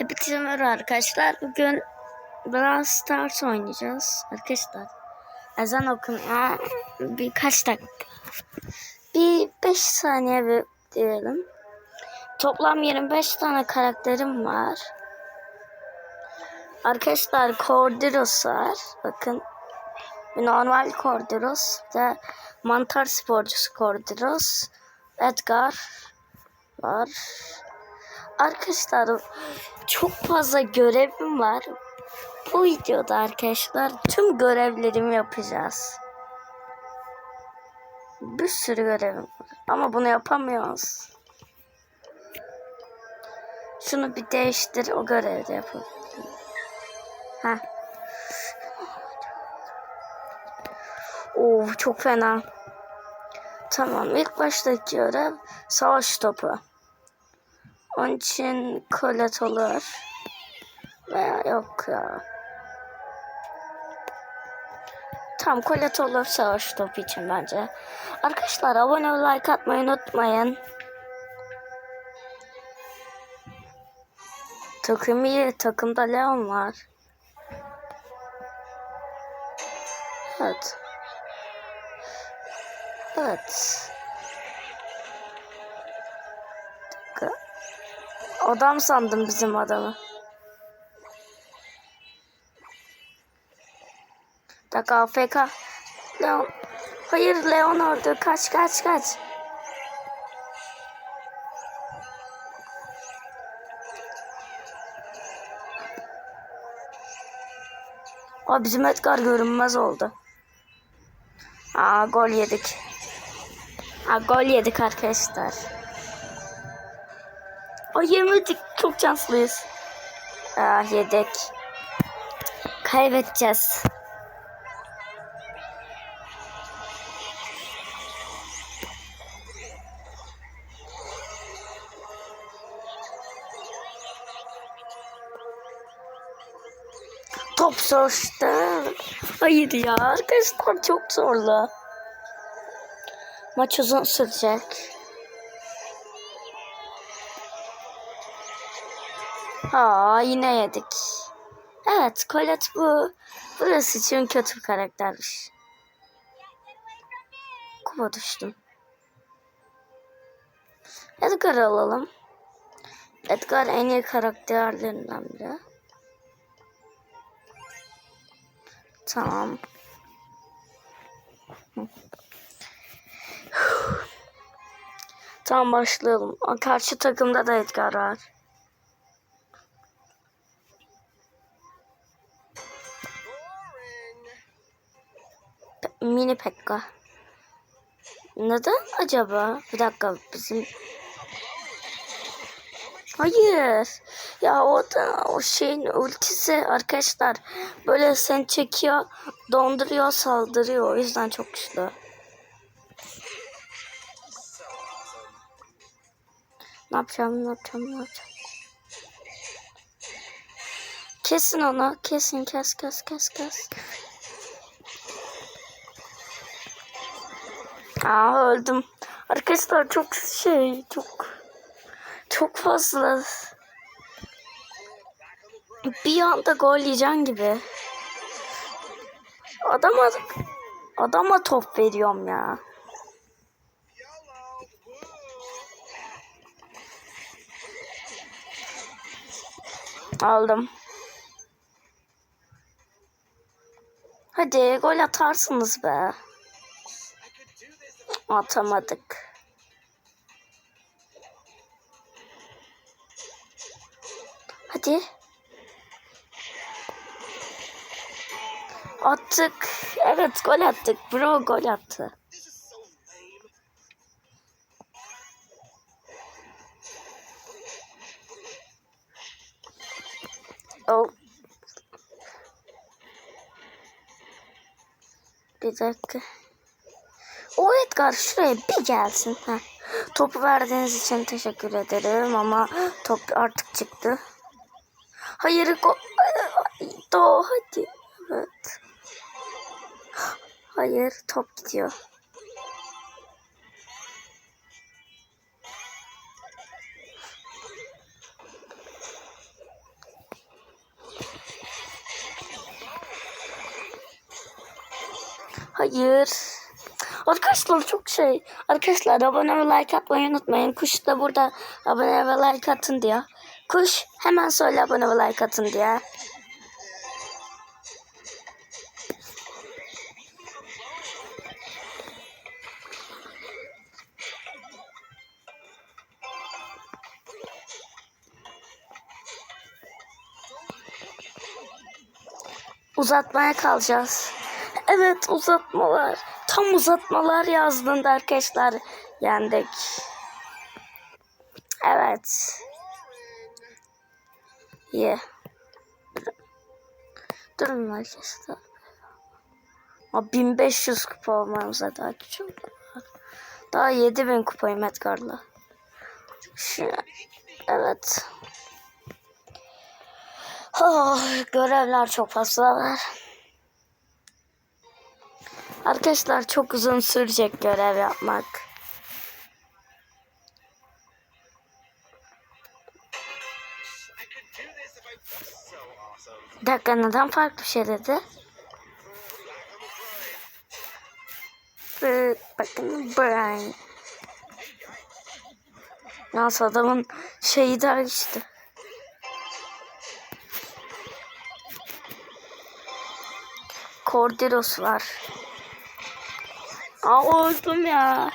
Hepinize merhaba arkadaşlar. Bugün Brawl Stars oynayacağız. Arkadaşlar ezan okumaya birkaç dakika. Bir 5 saniye bekleyelim. Toplam 25 tane karakterim var. Arkadaşlar Corderos var. Bakın. Normal Corderos. De mantar sporcusu Corderos. Edgar var. Arkadaşlar çok fazla görevim var. Bu videoda arkadaşlar tüm görevlerimi yapacağız. Bir sürü görevim var. Ama bunu yapamıyoruz. Şunu bir değiştir o görevi de yapalım. Heh. Oo çok fena. Tamam ilk baştaki görev savaş topu. Onun için kolet olur. Veya yok ya. Tam kolet olur savaş topu için bence. Arkadaşlar abone ve like atmayı unutmayın. Takım iyi. Takımda Leon var. Evet. Evet. Adam sandım bizim adamı. Dakika AFK. Leon. Hayır Leon orada. Kaç kaç kaç. Aa, bizim Edgar görünmez oldu. Aa gol yedik. Aa, gol yedik arkadaşlar. Ay yemedik. Çok şanslıyız. Ah yedik. Kaybedeceğiz. Top sonuçta. Hayır ya arkadaşlar çok zorlu. Maç uzun sürecek. Aa yine yedik. Evet Colette bu burası için kötü bir karaktermiş. Kupa düştüm. Edgar alalım. Edgar en iyi karakterlerinden biri. Tamam. Tamam başlayalım. Karşı takımda da Edgar var. Mini Pekka. Neden acaba? Bir dakika bizim... Hayır. Ya o da o şeyin ultisi arkadaşlar böyle sen çekiyor, donduruyor, saldırıyor. O yüzden çok güçlü. Ne yapacağım, ne yapacağım, ne yapacağım? Kesin onu, kesin, kes, kes, kes, kes. Aa öldüm. Arkadaşlar çok şey çok çok fazla. Bir anda gol yiyeceğim gibi. Adama adama top veriyorum ya. Aldım. Hadi gol atarsınız be. Atamadık. Hadi. Attık. Evet gol attık. Bro gol attı. Oh. Bir dakika. Edgar şuraya bir gelsin. Heh. Topu verdiğiniz için teşekkür ederim ama top artık çıktı. Hayır go do hadi. Evet. Hayır top gidiyor. Hayır. Arkadaşlar çok şey. Arkadaşlar abone ve like atmayı unutmayın. Kuş da burada abone ve like atın diyor. Kuş hemen söyle abone ve like atın diye. Uzatmaya kalacağız. Evet uzatmalar. Tam uzatmalar yazdığında arkadaşlar yendik. Evet. Ye. Durun arkadaşlar. Ama 1500 kupa olmamıza daha küçük. Daha 7000 kupayım Edgar'la. Şu, evet. Oh, görevler çok fazla var. Arkadaşlar çok uzun sürecek görev yapmak. Bir dakika neden farklı bir şey dedi? Ee, Bakın Brian. Nasıl adamın şeyi de işte. Kordiros var. Aa öldüm ya.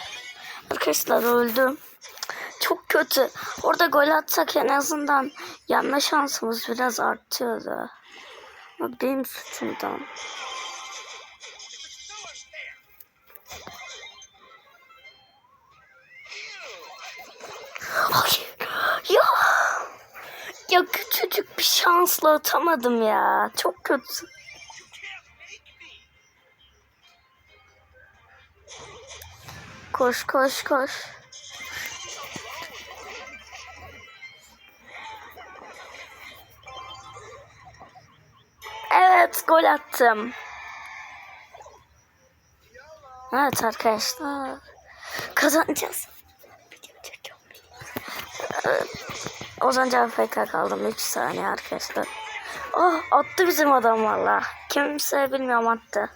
Arkadaşlar öldüm. Çok kötü. Orada gol atsak en azından yenme şansımız biraz artıyordu. Benim suçumdan. Ya. Ya küçücük bir şansla atamadım ya. Çok kötü. Koş koş koş. Evet gol attım. Evet arkadaşlar. Kazanacağız. Ozan Can FK kaldım 3 saniye arkadaşlar. Oh attı bizim adam valla. Kimse bilmiyorum attı.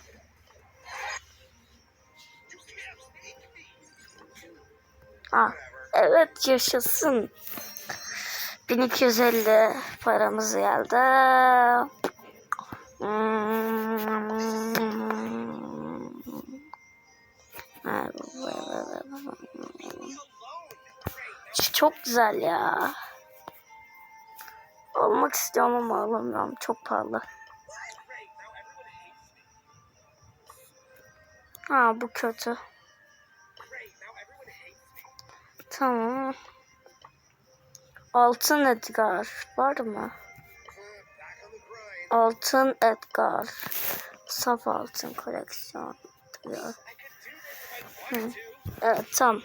Ah, evet yaşasın. 1250 paramız geldi. Çok güzel ya. Almak istiyorum ama alamıyorum. Çok pahalı. Ha bu kötü. Tamam. Altın Edgar var mı? Altın Edgar. Saf altın koleksiyon diyor. To. Evet tamam.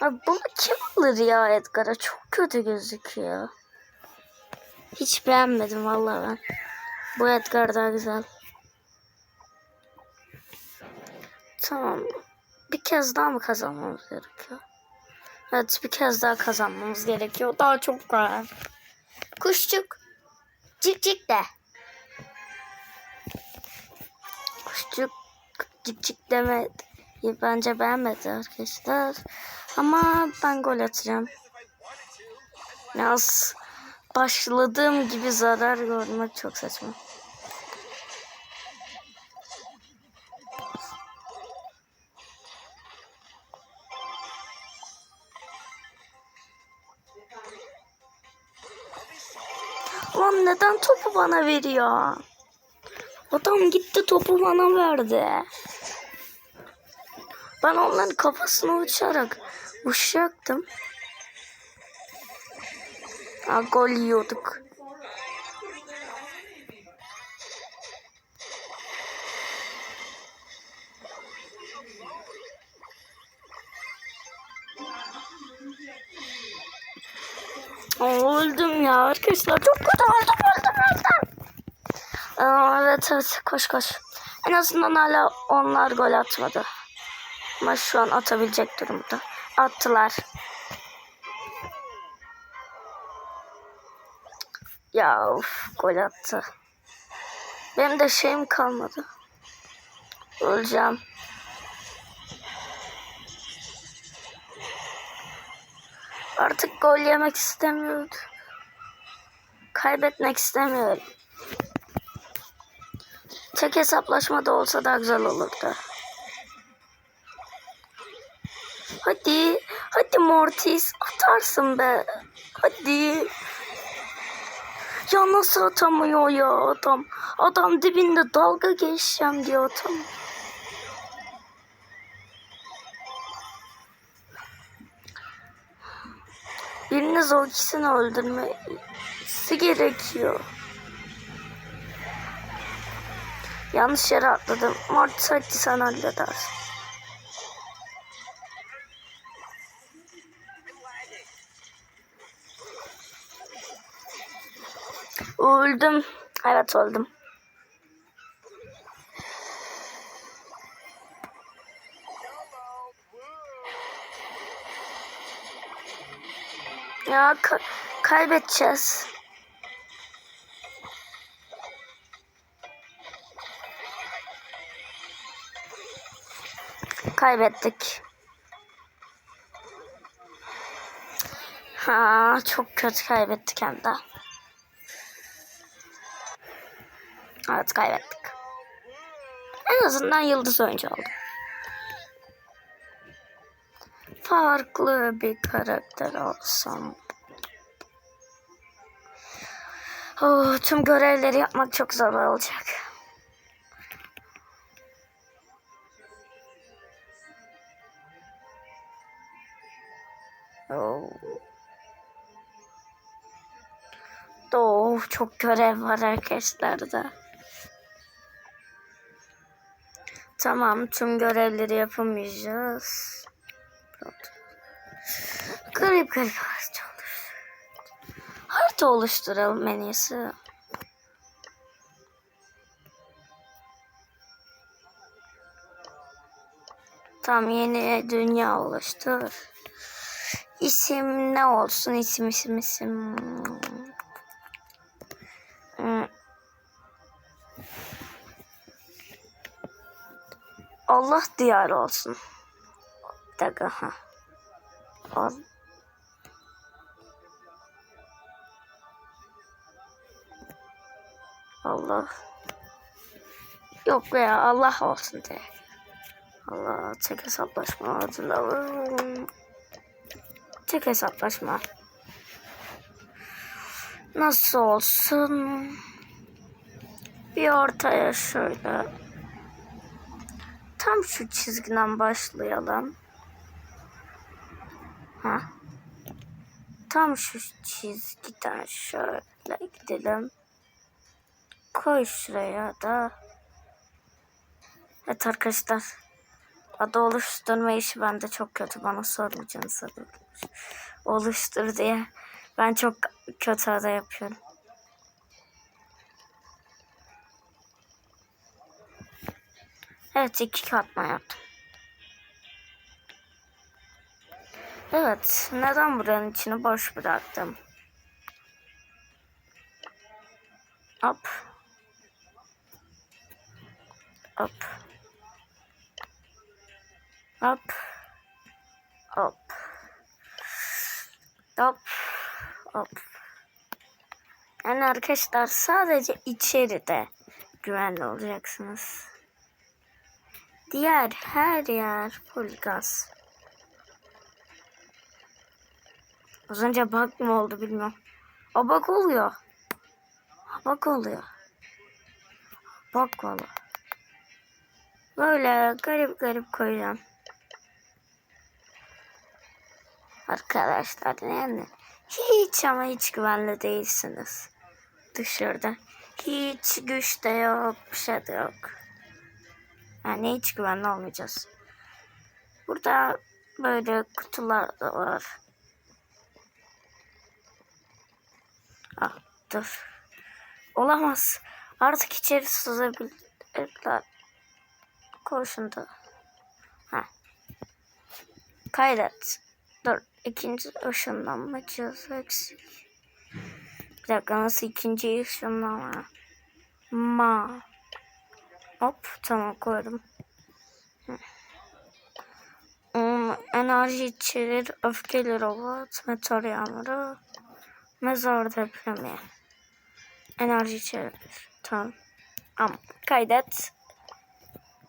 Abi bunu kim alır ya Edgar'a? Çok kötü gözüküyor. Hiç beğenmedim vallahi ben. Bu Edgar daha güzel. Tamam. Bir kez daha mı kazanmamız gerekiyor? Evet bir kez daha kazanmamız gerekiyor. Daha çok var. Kuşçuk. Cik cik de. Kuşçuk cik cik deme. Bence beğenmedi arkadaşlar. Ama ben gol atacağım. Yalnız başladığım gibi zarar görmek çok saçma. Bana veriyor? Adam gitti topu bana verdi. Ben onların kafasına uçarak uçacaktım. Ha, gol yiyorduk. Öldüm ya arkadaşlar. Çok kötü. Aa, evet evet koş koş. En azından hala onlar gol atmadı. Ama şu an atabilecek durumda. Attılar. Ya of, gol attı. Benim de şeyim kalmadı. Öleceğim. Artık gol yemek istemiyorum. Kaybetmek istemiyorum. Tek hesaplaşma da olsa daha güzel olurdu. Hadi, hadi Mortis atarsın be. Hadi. Ya nasıl atamıyor ya adam? Adam dibinde dalga geçeceğim diyor atamıyor. Biriniz o ikisini öldürmesi gerekiyor. Yanlış yere atladım. Mortis hadi sen halledersin. Öldüm. Evet öldüm. Ya ka- kaybedeceğiz. Kaybettik. Ha, çok kötü kaybettik hem de. Evet kaybettik. En azından yıldız oyuncu oldum. Farklı bir karakter olsam. Oh, tüm görevleri yapmak çok zor olacak. Çok görev var arkadaşlar da. Tamam, tüm görevleri yapamayacağız. Garip garip harita oluştur. Harita oluşturalım en iyisi. Tamam yeni dünya oluştur. İsim ne olsun? İsim isim isim. Allah diyarı olsun. Bir dakika. Ha. Al. Allah. Yok be ya Allah olsun de. Allah tek hesaplaşma adına. Tek hesaplaşma. Nasıl olsun? Bir ortaya şöyle. Tam şu çizgiden başlayalım. Ha. Tam şu çizgiden şöyle gidelim. Koy şuraya da. Evet arkadaşlar. Adı oluşturma işi bende çok kötü. Bana sormayacaksınız. Oluştur diye. Ben çok kötü ada yapıyorum. Evet iki katma yaptım. Evet neden buranın içini boş bıraktım? Hop. Hop. Hop. Hop. Hop. Hop. Yani arkadaşlar sadece içeride güvenli olacaksınız. Diğer her yer full gaz. Az önce bug mı oldu bilmiyorum. O bug oluyor. Bug oluyor. Bug valla. Böyle garip garip koyacağım. Arkadaşlar yani hiç ama hiç güvenli değilsiniz. Dışarıda. Hiç güç de yok, bir şey de yok. Yani hiç güvenli olmayacağız. Burada böyle kutular da var. Ah dur. Olamaz. Artık içeri sızabilirler. Koşun da. Ha. Kaydet. Dur. ikinci ışınlanma cihazı eksik. Bir dakika nasıl ikinci ışınlanma? Ma. Hop tamam koydum. Hmm, enerji içerir, öfkeli robot, meteor yağmuru, mezar depremi. Enerji içerir. Tamam. Ama kaydet.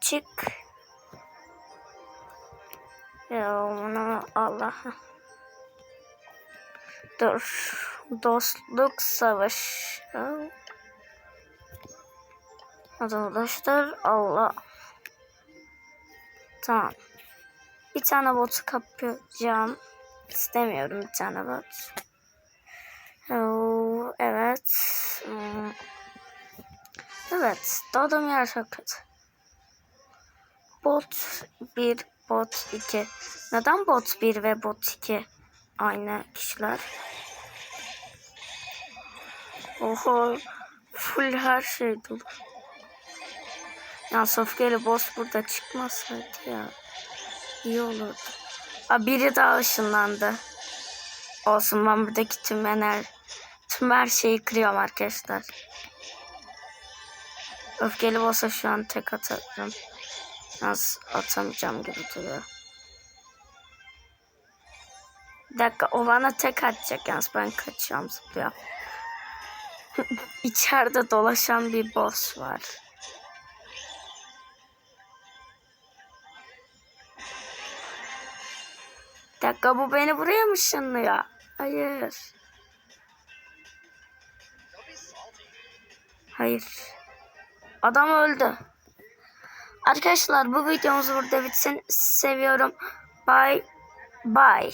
Çık. Ya bunu Allah. Dur. Dostluk savaşı. Arkadaşlar Allah. Tamam. Bir tane botu kapayacağım. İstemiyorum bir tane bot. Evet. Hmm. Evet. Doğduğum yer çok kötü. Bot 1, bot 2. Neden bot 1 ve bot 2 aynı kişiler? Oho. Full her şey dolu. Ya Sofya'yla boss burada çıkmasaydı ya. İyi olurdu. Aa, biri daha ışınlandı. Olsun ben buradaki tüm ener tüm her şeyi kırıyorum arkadaşlar. Öfkeli boss'a şu an tek atarım. Yalnız atamayacağım gibi duruyor. Bir dakika o bana tek atacak yalnız ben kaçıyorum zıplıyor. İçeride dolaşan bir boss var. Dakika bu beni buraya mı ışınlıyor? Hayır. Hayır. Adam öldü. Arkadaşlar bu videomuz burada bitsin. Seviyorum. Bye. Bye.